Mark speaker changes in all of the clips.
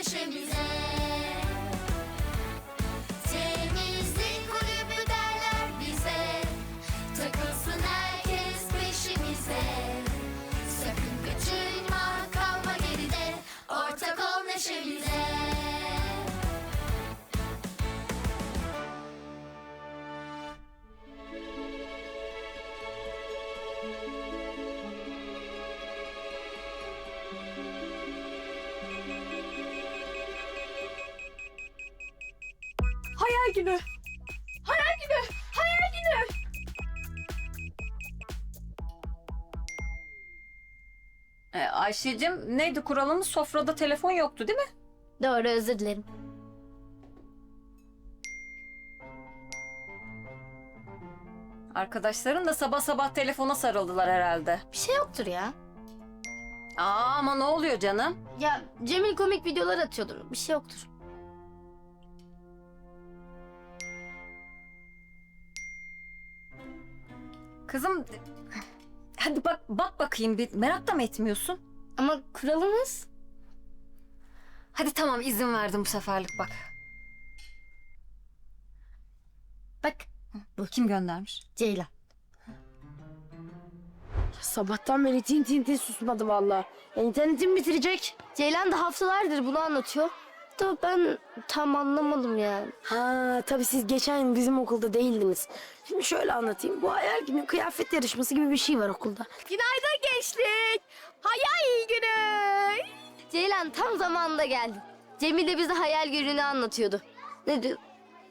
Speaker 1: Ortak ol
Speaker 2: günü. Hayal günü. Hayal günü.
Speaker 3: Ee, Ayşe'cim neydi kuralımız? Sofrada telefon yoktu değil mi?
Speaker 1: Doğru özür dilerim.
Speaker 3: Arkadaşların da sabah sabah telefona sarıldılar herhalde.
Speaker 1: Bir şey yoktur ya.
Speaker 3: Aa ama ne oluyor canım?
Speaker 1: Ya Cemil komik videolar atıyordur. Bir şey yoktur.
Speaker 3: Kızım hadi bak bak bakayım bir merak da mı etmiyorsun?
Speaker 1: Ama kuralımız
Speaker 3: Hadi tamam izin verdim bu seferlik bak.
Speaker 1: bak
Speaker 3: Bu kim göndermiş?
Speaker 1: Ceylan.
Speaker 2: Sabahtan beri tin tin tin susmadı valla. İnternetim bitirecek.
Speaker 1: Ceylan da haftalardır bunu anlatıyor. Da ben tam anlamadım yani.
Speaker 2: Ha tabii siz geçen bizim okulda değildiniz. Şimdi şöyle anlatayım. Bu hayal günü kıyafet yarışması gibi bir şey var okulda.
Speaker 1: Günaydın gençlik. Hayal günü. Ceylan tam zamanında geldi. Cemil de bize hayal gününü anlatıyordu. Ne diyor?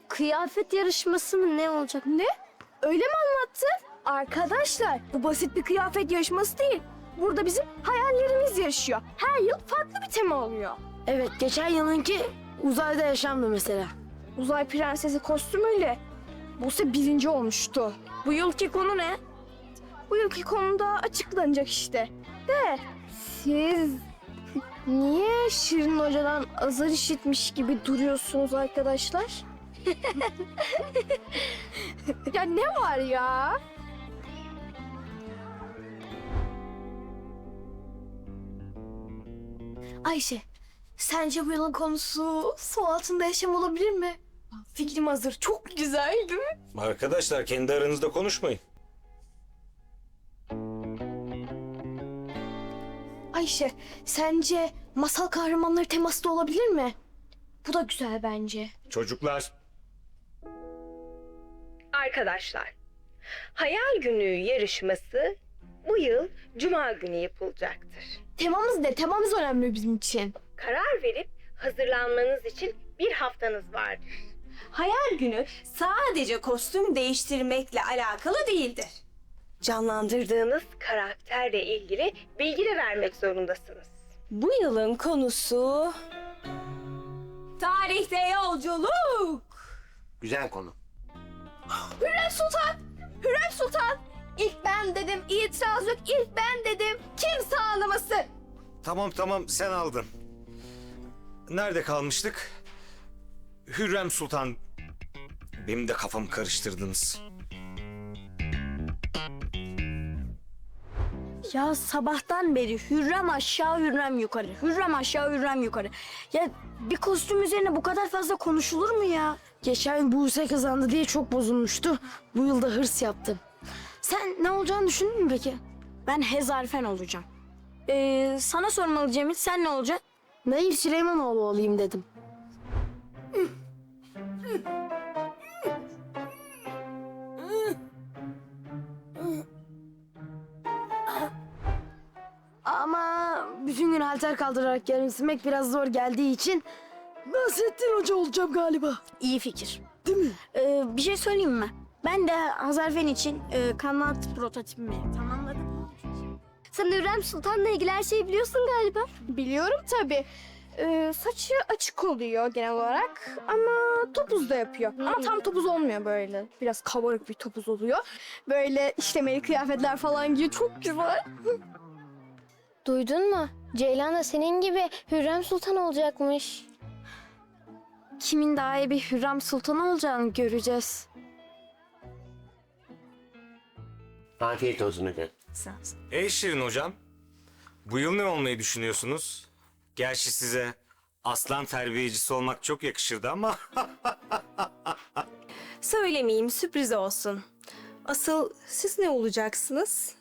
Speaker 1: Kıyafet yarışması mı ne olacak? Ne?
Speaker 2: Öyle mi anlattı? Arkadaşlar bu basit bir kıyafet yarışması değil. Burada bizim hayallerimiz yarışıyor. Her yıl farklı bir tema oluyor. Evet geçen yılınki uzayda yaşamdı mesela. Uzay prensesi kostümüyle Buse birinci olmuştu. Bu yılki konu ne? Bu yılki konu da açıklanacak işte. De siz niye Şirin Hoca'dan azar işitmiş gibi duruyorsunuz arkadaşlar? ya ne var ya? Ayşe, sence bu yılın konusu su altında yaşam olabilir mi? Fikrim hazır. Çok güzel değil mi?
Speaker 4: Arkadaşlar kendi aranızda konuşmayın.
Speaker 2: Ayşe, sence masal kahramanları teması da olabilir mi? Bu da güzel bence.
Speaker 4: Çocuklar
Speaker 5: Arkadaşlar, Hayal Günü yarışması bu yıl Cuma günü yapılacaktır.
Speaker 2: Temamız ne? Temamız önemli bizim için.
Speaker 5: Karar verip hazırlanmanız için bir haftanız vardır.
Speaker 6: Hayal günü sadece kostüm değiştirmekle alakalı değildir.
Speaker 5: Canlandırdığınız karakterle ilgili bilgi de vermek zorundasınız.
Speaker 6: Bu yılın konusu tarihte yolculuk.
Speaker 7: Güzel konu.
Speaker 2: Hürrem Sultan! Hürrem Sultan! İlk ben dedim, itiraz yok. İlk ben dedim. Kimse ağlamasın.
Speaker 4: tamam tamam sen aldın. Nerede kalmıştık? Hürrem Sultan. Benim de kafamı karıştırdınız.
Speaker 2: Ya sabahtan beri Hürrem aşağı Hürrem yukarı. Hürrem aşağı Hürrem yukarı. Ya bir kostüm üzerine bu kadar fazla konuşulur mu ya? Geçen yıl Buse kazandı diye çok bozulmuştu. Bu yıl da hırs yaptım. Sen ne olacağını düşündün mü peki? Ben Hezarfen olacağım. Ee, sana sormalı Cemil sen ne olacaksın? Nail Süleymanoğlu olayım dedim. Ama bütün gün halter kaldırarak gelmek biraz zor geldiği için Nasrettin Hoca olacağım galiba. İyi fikir. Değil mi? Ee, bir şey söyleyeyim mi? Ben de Hazarfen için e, kanat prototipimi tamamladım.
Speaker 1: Sen Hürrem Sultan'la ilgili her şeyi biliyorsun galiba.
Speaker 2: Biliyorum tabii. Ee, saçı açık oluyor genel olarak ama topuz da yapıyor. Ama tam topuz olmuyor böyle. Biraz kabarık bir topuz oluyor. Böyle işlemeli kıyafetler falan giyiyor. Çok güzel.
Speaker 1: Duydun mu? Ceylan da senin gibi Hürrem Sultan olacakmış.
Speaker 2: Kimin daha iyi bir Hürrem Sultan olacağını göreceğiz.
Speaker 7: Afiyet olsun efendim.
Speaker 4: Ey Şirin hocam. Bu yıl ne olmayı düşünüyorsunuz? Gerçi size aslan terbiyecisi olmak çok yakışırdı ama
Speaker 6: Söylemeyeyim sürpriz olsun. Asıl siz ne olacaksınız?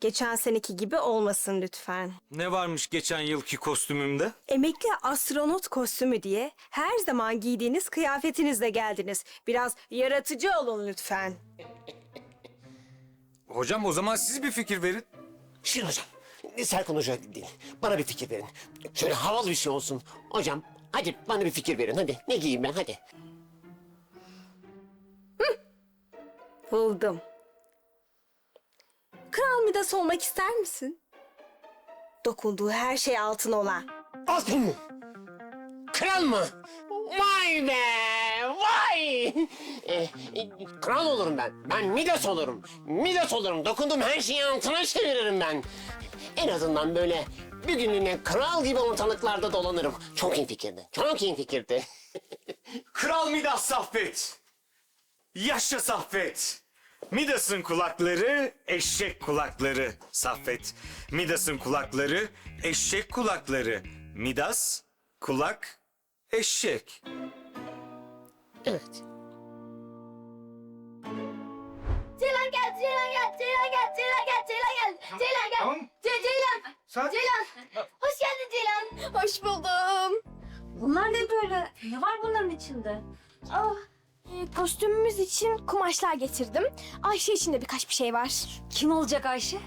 Speaker 6: Geçen seneki gibi olmasın lütfen.
Speaker 4: ne varmış geçen yılki kostümümde?
Speaker 6: Emekli astronot kostümü diye her zaman giydiğiniz kıyafetinizle geldiniz. Biraz yaratıcı olun lütfen.
Speaker 4: Hocam o zaman siz bir fikir verin.
Speaker 7: Şirin hocam, Serkan Hoca değil. Bana bir fikir verin. Şöyle havalı bir şey olsun. Hocam, hadi bana bir fikir verin. Hadi, ne giyeyim ben, hadi.
Speaker 6: Buldum. Kral Midas olmak ister misin? Dokunduğu her şey altın olan.
Speaker 7: Altın mı? Kral mı? Vay be, vay! Eh, kral olurum ben. Ben Midas olurum. Midas olurum. Dokunduğum her şeyi altına çeviririm ben. En azından böyle bir günlüğüne kral gibi ortalıklarda dolanırım. Çok iyi fikirdi. Çok iyi fikirdi.
Speaker 4: Kral Midas Saffet. Yaşa Saffet. Midas'ın kulakları eşek kulakları Saffet. Midas'ın kulakları eşek kulakları. Midas kulak eşek.
Speaker 7: Evet.
Speaker 1: Ceylan gel.
Speaker 8: Tamam.
Speaker 1: Ce- Ceylan,
Speaker 8: Sen...
Speaker 1: Ceylan. Hoş geldin Ceylan.
Speaker 2: Hoş buldum.
Speaker 3: Bunlar ne böyle? Ne var bunların içinde?
Speaker 2: Ah, e, kostümümüz için kumaşlar getirdim. Ayşe için de birkaç bir şey var.
Speaker 3: Kim olacak Ayşe?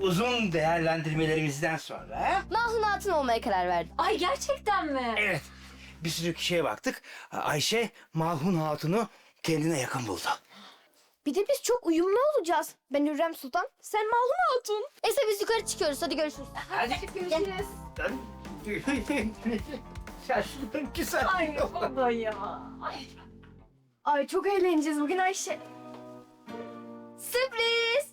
Speaker 8: Uzun değerlendirmelerimizden sonra
Speaker 1: Mahzun Hatun olmaya karar verdim.
Speaker 3: Ay gerçekten mi?
Speaker 8: evet bir sürü kişiye baktık. Ayşe Malhun Hatun'u kendine yakın buldu.
Speaker 2: Bir de biz çok uyumlu olacağız. Ben Hürrem Sultan, sen Malhun Hatun.
Speaker 1: Neyse biz yukarı çıkıyoruz. Hadi görüşürüz.
Speaker 8: Hadi.
Speaker 2: Görüşürüz.
Speaker 8: Şaşırdım ki sen.
Speaker 2: Ay baba ya. Ay. Ay çok eğleneceğiz bugün Ayşe.
Speaker 1: Sürpriz.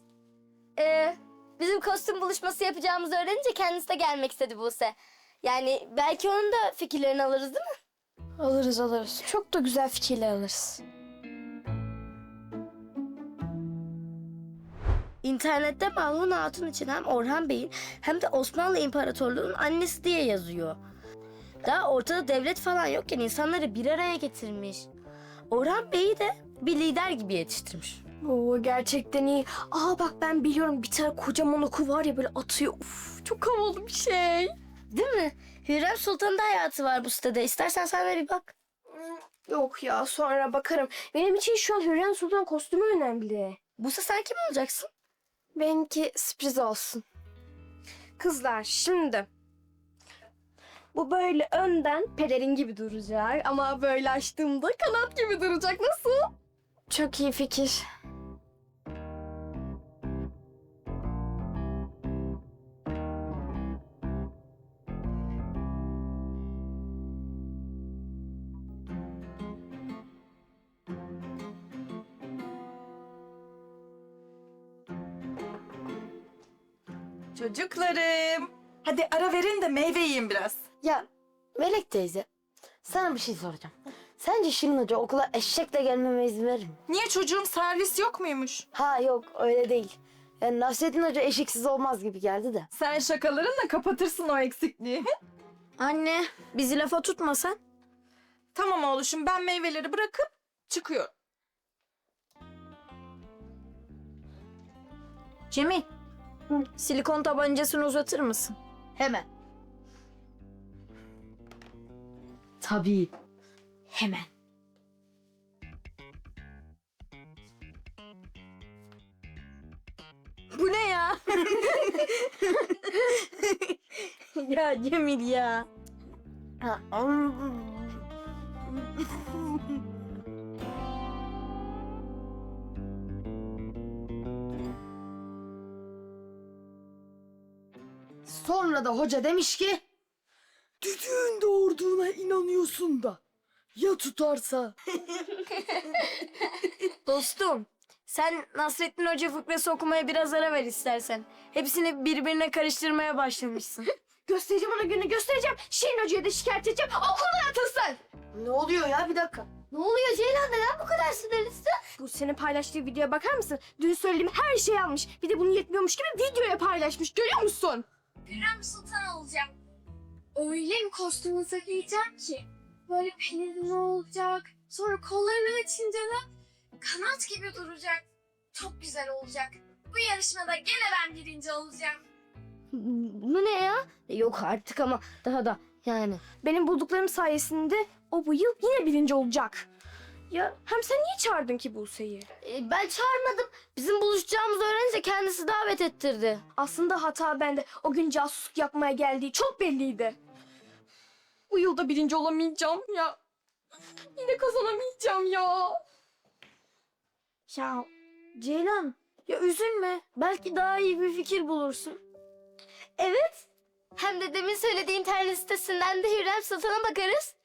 Speaker 1: Ee, bizim kostüm buluşması yapacağımızı öğrenince kendisi de gelmek istedi Buse. Yani belki onun da fikirlerini alırız değil mi?
Speaker 2: Alırız alırız. Çok da güzel fikirler alırız.
Speaker 1: İnternette Mahmut Hatun için hem Orhan Bey'in hem de Osmanlı İmparatorluğu'nun annesi diye yazıyor. Daha ortada devlet falan yokken insanları bir araya getirmiş. Orhan Bey'i de bir lider gibi yetiştirmiş.
Speaker 2: Oo gerçekten iyi. Aa bak ben biliyorum bir tane kocaman oku var ya böyle atıyor. Uf çok havalı bir şey.
Speaker 1: Değil mi? Hürrem Sultan'ın da hayatı var bu sitede. İstersen sen de bir bak.
Speaker 2: Yok ya sonra bakarım. Benim için şu an Hürrem Sultan kostümü önemli.
Speaker 1: Buse sen kim olacaksın?
Speaker 2: Benimki sürpriz olsun. Kızlar şimdi. Bu böyle önden pelerin gibi duracak ama böyle açtığımda kanat gibi duracak. Nasıl? Çok iyi fikir.
Speaker 9: Çocuklarım. Hadi ara verin de meyve yiyin biraz.
Speaker 10: Ya Melek teyze sana bir şey soracağım. Sence Şirin Hoca okula eşekle gelmeme izin verir mi?
Speaker 9: Niye çocuğum servis yok muymuş?
Speaker 10: Ha yok öyle değil. Yani Nasrettin Hoca eşeksiz olmaz gibi geldi de.
Speaker 9: Sen şakalarınla kapatırsın o eksikliği.
Speaker 2: Anne bizi lafa tutmasan.
Speaker 9: tamam oğluşum ben meyveleri bırakıp çıkıyorum.
Speaker 2: Cemil. Silikon tabancasını uzatır mısın?
Speaker 10: Hemen. Tabii.
Speaker 2: Hemen. Bu ne ya? ya Cemil ya.
Speaker 10: Sonra da hoca demiş ki... Düdüğün doğurduğuna inanıyorsun da. Ya tutarsa?
Speaker 2: Dostum Sen Nasrettin Hoca fıkrası okumaya biraz ara ver istersen. Hepsini birbirine karıştırmaya başlamışsın. göstereceğim ona günü göstereceğim. Şirin Hoca'ya da şikayet edeceğim. Okuldan atılsın.
Speaker 10: Ne oluyor ya bir dakika.
Speaker 1: Ne oluyor Ceylan neden bu kadar sinirlisin?
Speaker 2: Bu senin paylaştığı videoya bakar mısın? Dün söylediğim her şeyi almış. Bir de bunu yetmiyormuş gibi videoya paylaşmış. Görüyor musun?
Speaker 11: Hürrem Sultan olacağım. Öyle bir kostüm hazırlayacağım ki. Böyle pelerin olacak. Sonra kollarını açınca da kanat gibi duracak. Çok güzel olacak. Bu yarışmada gene ben birinci olacağım.
Speaker 1: Bu ne ya? E, Yok artık ama daha da yani.
Speaker 2: Benim bulduklarım sayesinde o bu yıl yine birinci olacak. Ya hem sen niye çağırdın ki Buse'yi?
Speaker 1: E, Ben çağırmadım. Bizim buluşacağımızı öğrenince kendisi davet ettirdi.
Speaker 2: Aslında hata bende. O gün casusluk yapmaya geldiği çok belliydi. Bu yılda birinci olamayacağım ya. Yine kazanamayacağım ya.
Speaker 1: Ya Ceylan ya üzülme. Belki daha iyi bir fikir bulursun. Evet. Hem de demin söylediğin internet sitesinden de Hürrem Sultan'a bakarız.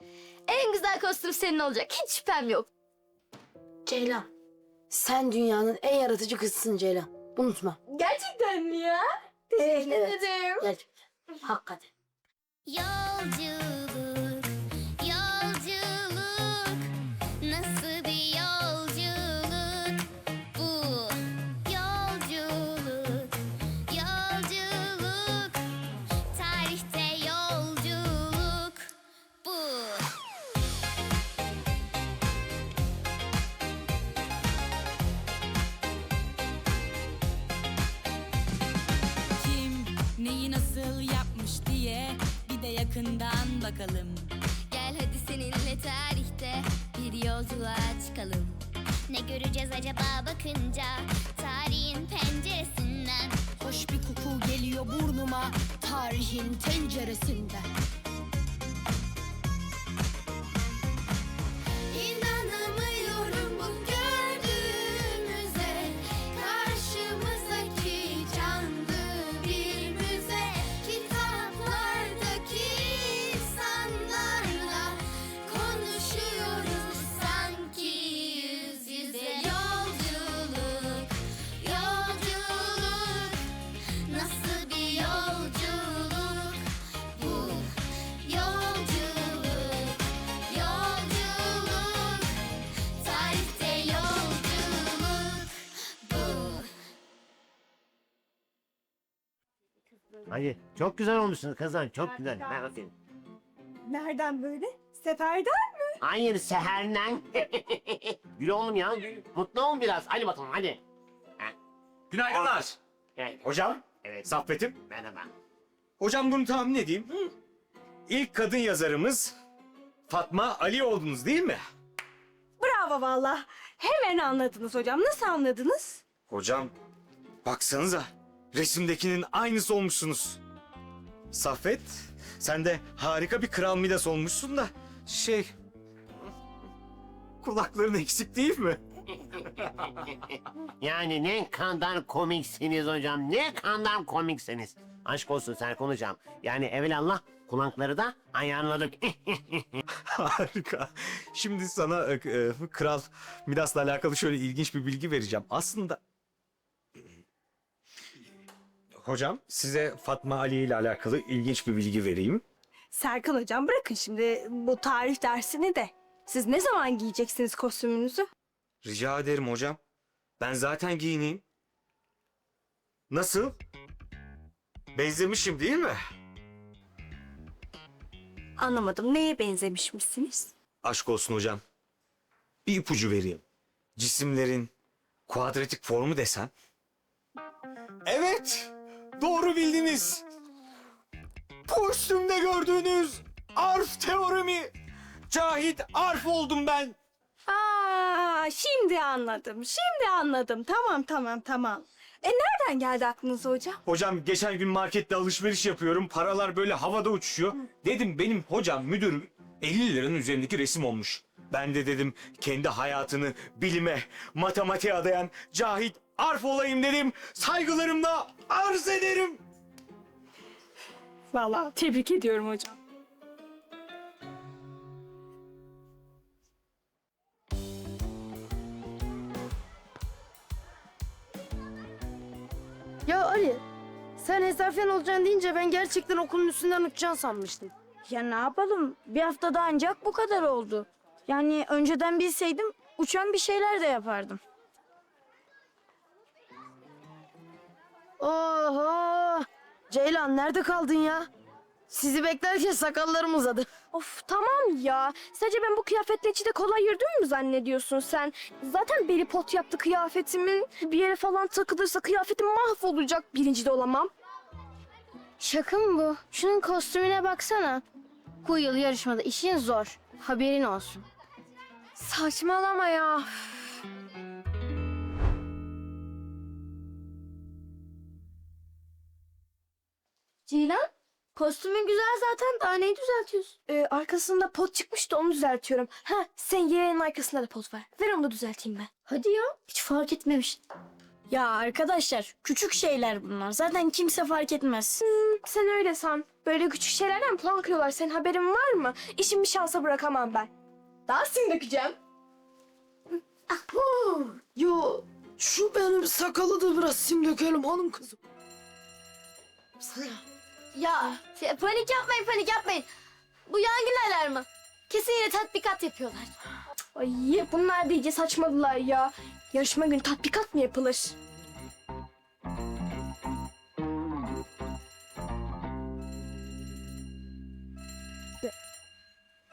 Speaker 1: En güzel kostüm senin olacak. Hiç şüphem yok.
Speaker 10: Ceylan. Sen dünyanın en yaratıcı kızısın Ceylan. Unutma.
Speaker 2: Gerçekten mi ya? Teşekkür
Speaker 10: Evet.
Speaker 2: ederim.
Speaker 10: Gerçekten. Hakikaten.
Speaker 11: Yolculuk,
Speaker 7: çok güzel olmuşsun kızım çok güzel. Ben bakayım.
Speaker 6: Nereden böyle? Seferden?
Speaker 7: Hayır seherden. gül oğlum ya gül. Mutlu ol biraz. Hadi bakalım hadi.
Speaker 4: Günaydınlar.
Speaker 7: Evet.
Speaker 4: Hocam,
Speaker 7: Evet.
Speaker 4: Saffet'im.
Speaker 7: Merhaba.
Speaker 4: Hocam bunu tahmin edeyim. İlk kadın yazarımız Fatma Ali oldunuz değil mi?
Speaker 6: Bravo valla. Hemen anladınız hocam. Nasıl anladınız?
Speaker 4: Hocam, baksanıza. Resimdekinin aynısı olmuşsunuz. Saffet, sen de harika bir kral Midas olmuşsun da şey... Kulakların eksik değil mi?
Speaker 7: Yani ne kadar komiksiniz hocam. Ne kadar komiksiniz. Aşk olsun Serkan hocam. Yani evvelallah kulakları da ayarladık.
Speaker 4: Harika. Şimdi sana e, e, Kral Midas'la alakalı şöyle ilginç bir bilgi vereceğim. Aslında... Hocam size Fatma Ali ile alakalı ilginç bir bilgi vereyim.
Speaker 6: Serkan hocam bırakın şimdi bu tarih dersini de. Siz ne zaman giyeceksiniz kostümünüzü?
Speaker 4: Rica ederim hocam. Ben zaten giyineyim. Nasıl? Benzemişim değil mi?
Speaker 6: Anlamadım. Neye benzemişmişsiniz?
Speaker 4: Aşk olsun hocam. Bir ipucu vereyim. Cisimlerin kuadratik formu desem. Evet. Doğru bildiniz. Bu üstümde gördüğünüz arf teoremi. Cahit arf oldum ben.
Speaker 6: Aa, şimdi anladım. Şimdi anladım. Tamam tamam tamam. E nereden geldi aklınıza hocam?
Speaker 4: Hocam geçen gün markette alışveriş yapıyorum. Paralar böyle havada uçuşuyor. Dedim benim hocam müdür 50 liranın üzerindeki resim olmuş. Ben de dedim kendi hayatını bilime, matematiğe adayan Cahit Arf olayım dedim. Saygılarımla arz ederim.
Speaker 6: Vallahi tebrik ediyorum hocam.
Speaker 10: Ya sen hesafen olacaksın deyince ben gerçekten okulun üstünden uçacaksın sanmıştım.
Speaker 2: Ya ne yapalım? Bir haftada ancak bu kadar oldu. Yani önceden bilseydim uçan bir şeyler de yapardım.
Speaker 10: Oho! Ceylan nerede kaldın ya? Sizi beklerken sakallarım uzadı.
Speaker 2: Of tamam ya. Sadece ben bu kıyafetle içinde kolay yürüdüm mü zannediyorsun sen? Zaten beli pot yaptı kıyafetimin. Bir yere falan takılırsa kıyafetim mahvolacak. Birinci de olamam.
Speaker 1: Şaka mı bu? Şunun kostümüne baksana. Bu yıl yarışmada işin zor. Haberin olsun.
Speaker 2: Saçmalama ya.
Speaker 1: Ceylan, kostümün güzel zaten. Daha neyi düzeltiyorsun?
Speaker 2: Ee, arkasında pot çıkmıştı onu düzeltiyorum. Ha sen yeğenin arkasında da pot var. Ver onu da düzelteyim ben.
Speaker 1: Hadi ya. Hiç fark etmemiş.
Speaker 2: Ya arkadaşlar küçük şeyler bunlar. Zaten kimse fark etmez. sen öyle san. Böyle küçük şeylerden puan kırıyorlar. Senin haberin var mı? İşimi bir şansa bırakamam ben. Daha sim dökeceğim.
Speaker 10: Yo şu benim sakalı da biraz sim dökelim hanım kızım.
Speaker 1: Ya şey, panik yapmayın panik yapmayın. Bu yangın alarmı. Kesin yine tatbikat yapıyorlar.
Speaker 2: Ay bunlar da iyice saçmalılar ya. Yarışma günü tatbikat mı yapılır?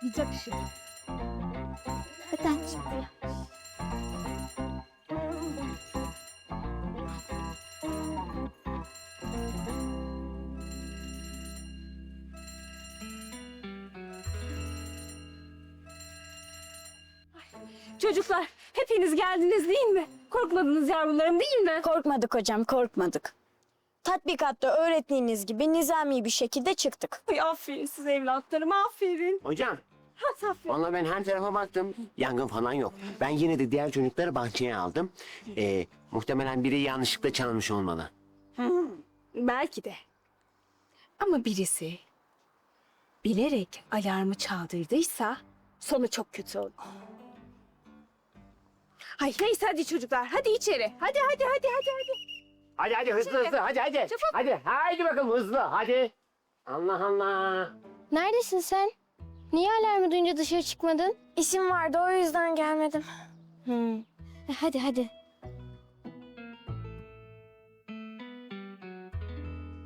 Speaker 2: Yiyecek şey.
Speaker 1: Neden şimdi?
Speaker 2: Çocuklar hepiniz geldiniz değil mi? Korkmadınız yavrularım değil mi?
Speaker 12: Korkmadık hocam, korkmadık. Tatbikatta öğrettiğiniz gibi nizami bir şekilde çıktık.
Speaker 2: Ay aferin siz evlatlarım aferin.
Speaker 7: Hocam
Speaker 2: Ha, aferin.
Speaker 7: Vallahi ben her tarafa baktım. Yangın falan yok. Ben yine de diğer çocukları bahçeye aldım. Ee, muhtemelen biri yanlışlıkla çalmış olmalı.
Speaker 9: Belki de. Ama birisi bilerek alarmı çaldırdıysa sonu çok kötü olur. Ay neyse hadi çocuklar hadi içeri. Hadi hadi hadi hadi hadi.
Speaker 7: Hadi hadi hızlı hızlı hadi hadi. Hadi hadi bakalım hızlı hadi. Allah Allah.
Speaker 1: Neredesin sen? Niye alarmı duyunca dışarı çıkmadın?
Speaker 2: İşim vardı o yüzden gelmedim.
Speaker 1: Hmm. E, Hadi hadi.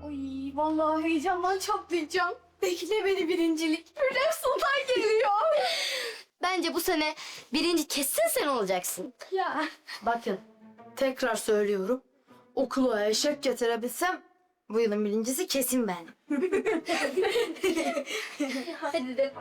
Speaker 2: Ay vallahi heyecandan çatlayacağım. Bekle beni birincilik. Hürrem Sultan geliyor.
Speaker 1: Bence bu sene birinci kesin sen olacaksın.
Speaker 2: ya.
Speaker 10: Bakın tekrar söylüyorum. Okula eşek getirebilsem bu yılın birincisi kesin ben.
Speaker 1: Hadi de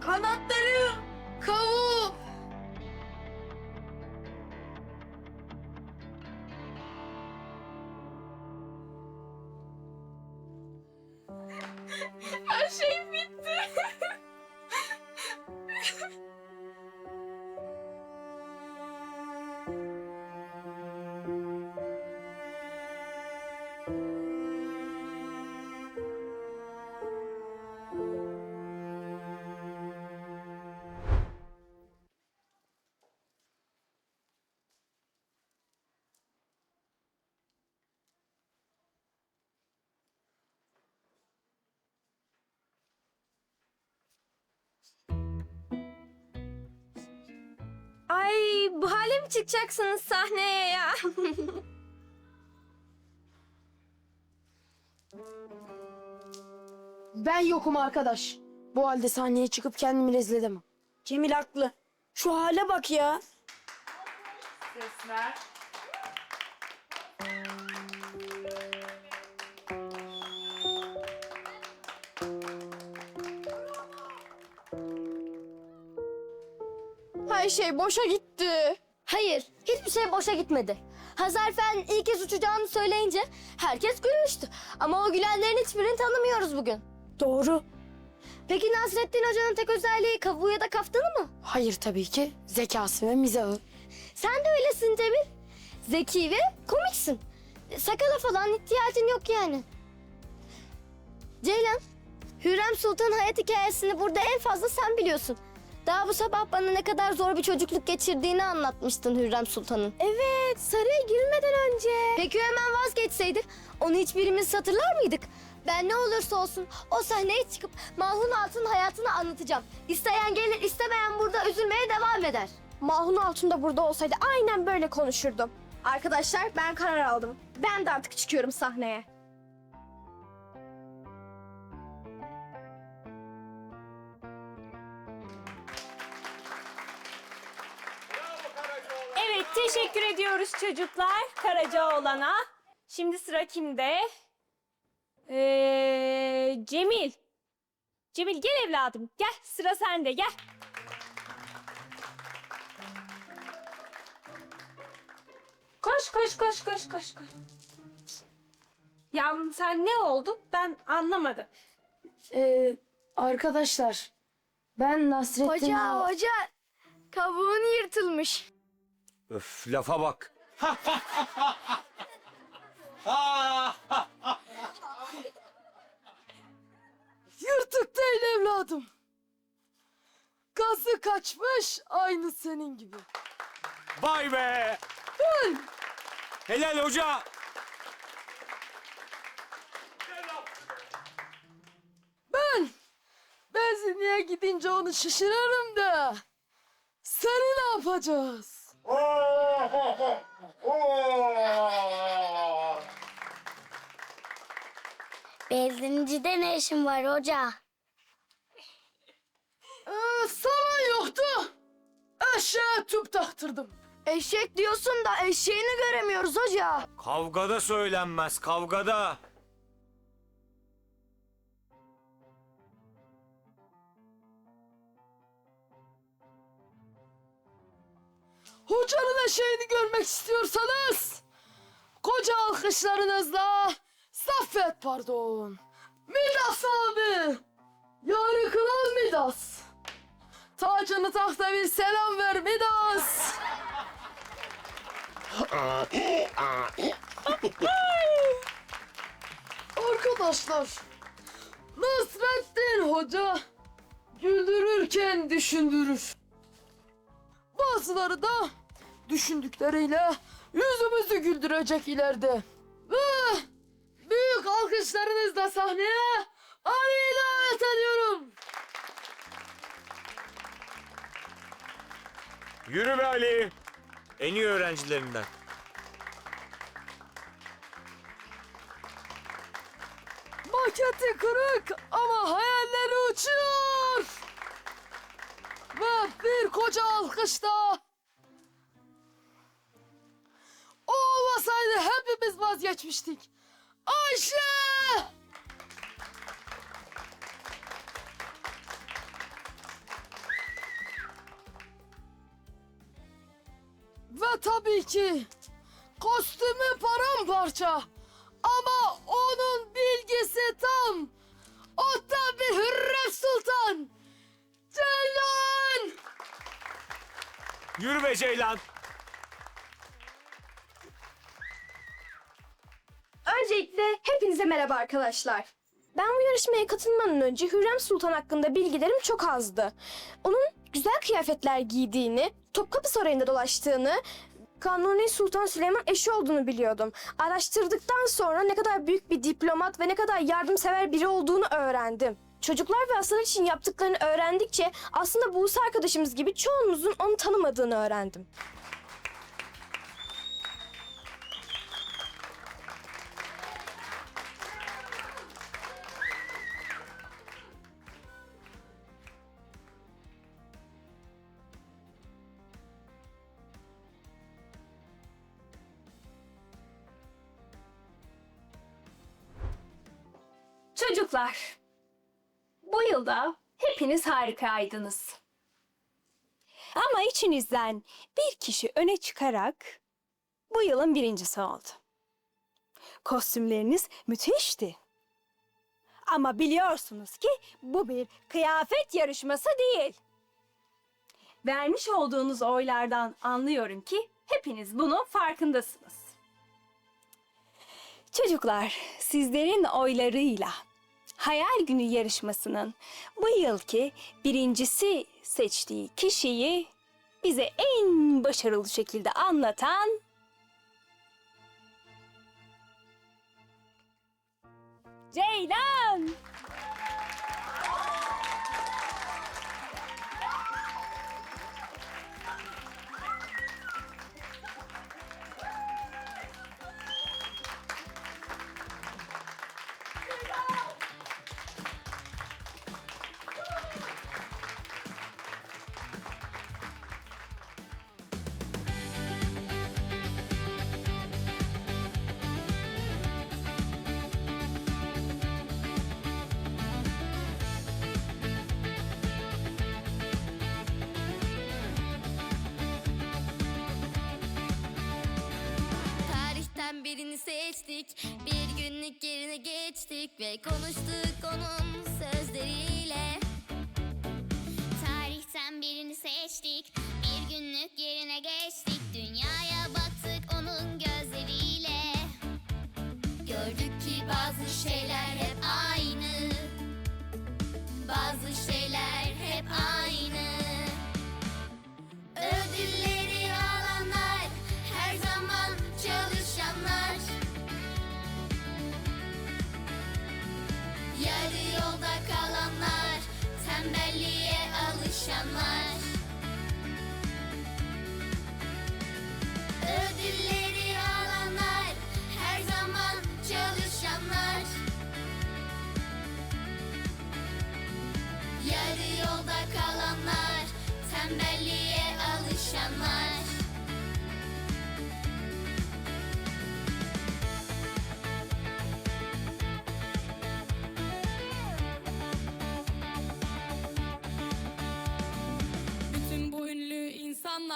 Speaker 2: Kanatlarım. Kavuğum.
Speaker 1: Hale mi çıkacaksınız sahneye ya?
Speaker 10: Ben yokum arkadaş. Bu halde sahneye çıkıp kendimi rezil edemem.
Speaker 2: Cemil haklı. Şu hale bak ya.
Speaker 1: Her şey boşa gitti. Şey boşa gitmedi. Hazarfen ilk kez uçacağını söyleyince herkes gülmüştü. Ama o gülenlerin hiçbirini tanımıyoruz bugün.
Speaker 2: Doğru.
Speaker 1: Peki Nasrettin Hoca'nın tek özelliği kabuğu ya da kaftanı mı?
Speaker 10: Hayır tabii ki zekası ve mizahı.
Speaker 1: Sen de öylesin Cemil. Zeki ve komiksin. Sakala falan ihtiyacın yok yani. Ceylan, Hürrem Sultan hayat hikayesini burada en fazla sen biliyorsun. Daha bu sabah bana ne kadar zor bir çocukluk geçirdiğini anlatmıştın Hürrem Sultan'ın.
Speaker 10: Evet, saraya girmeden önce.
Speaker 1: Peki hemen vazgeçseydi onu hiçbirimiz hatırlar mıydık? Ben ne olursa olsun o sahneye çıkıp Mahun Hatun hayatını anlatacağım. İsteyen gelir, istemeyen burada üzülmeye devam eder.
Speaker 10: Mahun Altun da burada olsaydı aynen böyle konuşurdum. Arkadaşlar ben karar aldım. Ben de artık çıkıyorum sahneye.
Speaker 6: Ediyoruz çocuklar Karacaoğlan'a. Şimdi sıra kimde? Ee, Cemil. Cemil gel evladım gel sıra sende gel. Koş koş koş koş koş koş. Yavrum sen ne oldu? Ben anlamadım.
Speaker 10: Ee, arkadaşlar ben Nasrettin...
Speaker 1: Hoca, hoca, kabuğun yırtılmış.
Speaker 4: Öf lafa bak.
Speaker 10: Yırtık değil evladım. Gazı kaçmış aynı senin gibi.
Speaker 4: Vay be. Helal hoca.
Speaker 10: Ben benzinliğe gidince onu şişiririm de. Seni ne yapacağız?
Speaker 1: Benzincide ne işin var hoca?
Speaker 10: Ee, sana yoktu. Eşeğe tüp taktırdım. Eşek diyorsun da eşeğini göremiyoruz hoca.
Speaker 4: Kavgada söylenmez kavgada.
Speaker 10: Hocanın eşeğini görmek istiyorsanız koca alkışlarınızla Saffet pardon. Midas abi. Yani Kral Midas. Tacını tak da bir selam ver Midas. Arkadaşlar Nasrettin Hoca güldürürken düşündürür. Bazıları da düşündükleriyle yüzümüzü güldürecek ileride. Ve büyük alkışlarınızla sahneye Ali davet ediyorum.
Speaker 4: Yürü be Ali. En iyi öğrencilerinden.
Speaker 10: Maketi kırık ama hayalleri uçuyor. Ve bir koca alkışta. Hepimiz vazgeçmiştik. Ayşe! Ve tabii ki kostümü paramparça. Ama onun bilgisi tam. O da bir Hürrem Sultan. Ceylan!
Speaker 4: Yürü be Ceylan.
Speaker 10: Öncelikle hepinize merhaba arkadaşlar. Ben bu yarışmaya katılmadan önce Hürrem Sultan hakkında bilgilerim çok azdı. Onun güzel kıyafetler giydiğini, Topkapı Sarayı'nda dolaştığını, Kanuni Sultan Süleyman eşi olduğunu biliyordum. Araştırdıktan sonra ne kadar büyük bir diplomat ve ne kadar yardımsever biri olduğunu öğrendim. Çocuklar ve aslan için yaptıklarını öğrendikçe aslında Buse arkadaşımız gibi çoğumuzun onu tanımadığını öğrendim.
Speaker 6: Çocuklar, bu yılda hepiniz harikaydınız. Ama içinizden bir kişi öne çıkarak bu yılın birincisi oldu. Kostümleriniz müthişti. Ama biliyorsunuz ki bu bir kıyafet yarışması değil. Vermiş olduğunuz oylardan anlıyorum ki hepiniz bunun farkındasınız. Çocuklar, sizlerin oylarıyla Hayal Günü yarışmasının bu yılki birincisi seçtiği kişiyi bize en başarılı şekilde anlatan Ceylan.
Speaker 11: Birini seçtik Bir günlük yerine geçtik Ve konuştuk onun sözleriyle. Tarihten birini seçtik Bir günlük yerine geçtik. Dünyaya baktık onun gözleriyle. Gördük ki bazı şeyler hep aynı. Bazı şeyler hep aynı. Ödülleri tembelliğe alışanlar. Ödülleri alanlar her zaman çalışanlar. Yarı yolda kalanlar tembelliğe alışanlar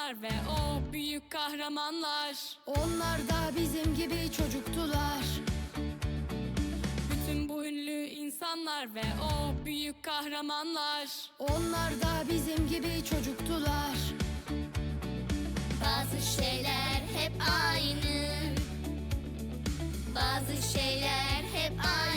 Speaker 13: insanlar ve o büyük kahramanlar.
Speaker 11: Onlar da bizim gibi çocuktular.
Speaker 13: Bütün bu ünlü insanlar ve o büyük kahramanlar.
Speaker 11: Onlar da bizim gibi çocuktular. Bazı şeyler hep aynı. Bazı şeyler hep aynı